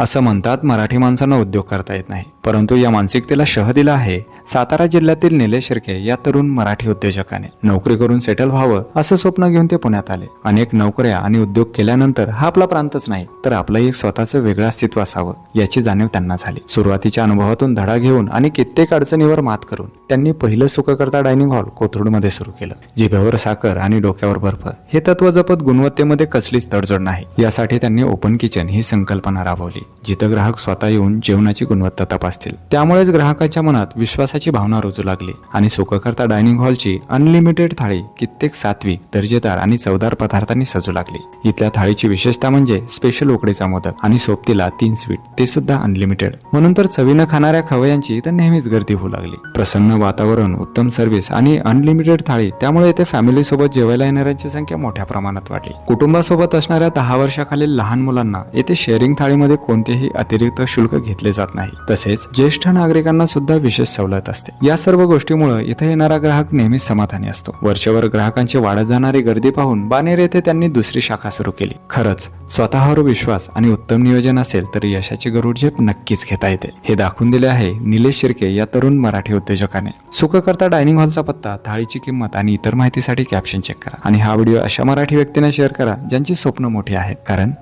असं म्हणतात मराठी माणसांना उद्योग करता येत नाही. परंतु या मानसिकतेला शह दिला आहे सातारा जिल्ह्यातील निलेश शिर्के या तरुण मराठी उद्योजकाने. नोकरी करून सेटल व्हावं असं स्वप्न घेऊन ते पुण्यात आले. अनेक नोकऱ्या आणि उद्योग केल्यानंतर हा आपला प्रांतच नाही तर आपलं एक स्वतःचं वेगळं अस्तित्व असावं याची जाणीव त्यांना झाली. सुरुवातीच्या अनुभवातून धडा घेऊन आणि कित्येक अडचणीवर मात करून. त्यांनी पहिलं सुखकर्ता डायनिंग हॉल कोथरूडमध्ये सुरू केलं जिभ्यावर साखर आणि डोक्यावर बर्फ. हे तत्व जपत गुणवत्तेमध्ये कसलीच तडजोड नाही. यासाठी त्यांनी ओपन किचन ही संकल्पना राबवली जिथं ग्राहक स्वतः येऊन जेवणाची गुणवत्ता तपासतील. त्यामुळेच ग्राहकाच्या मनात विश्वासाची भावना रुजू लागली आणि सुखकर्ता डायनिंग हॉलची अनलिमिटेड थाळी कित्येक सात्विक दर्जेदार आणि चवदार पदार्थांनी सजू लागली. इथल्या थाळीची विशेषता म्हणजे स्पेशल उकडीचा मोदक आणि सोबतीला तीन स्वीट ते सुद्धा अनलिमिटेड. म्हणून तर चवीनं खाणाऱ्या खवयांची तर नेहमीच गर्दी होऊ लागली. प्रसन्न वातावरण उत्तम सर्व्हिस आणि अनलिमिटेड थाळी त्यामुळे येथे फॅमिली सोबत जेवायला येणाऱ्यांची संख्या मोठ्या प्रमाणात वाढली. कुटुंबासोबत असणाऱ्या दहा वर्षाखालील लहान मुलांना येथे शेअरिंग थाळीमध्ये कोणतेही अतिरिक्त शुल्क घेतले जात नाही. तसेच ज्येष्ठ नागरिकांना सुद्धा विशेष सवलत असते. या सर्व गोष्टीमुळे इथे येणारा ग्राहक नेहमीच समाधानी असतो. वर्षभर ग्राहकांची वाढत जाणारी गर्दी पाहून बानेर येथे त्यांनी दुसरी शाखा सुरू केली. खरंच स्वतःवर विश्वास आणि उत्तम नियोजन असेल तर यशाची गरुड झेप नक्कीच घेता येते. हे दाखवून दिले आहे निलेश शिर्के या तरुण मराठी उद्योजकांनी. सुखकर्ता डायनिंग हॉलचा पत्ता थाळीची किंमत आणि इतर माहितीसाठी कॅप्शन चेक करा. आणि हा व्हिडिओ अशा मराठी व्यक्तींना शेअर करा ज्यांची स्वप्न मोठी आहेत. कारण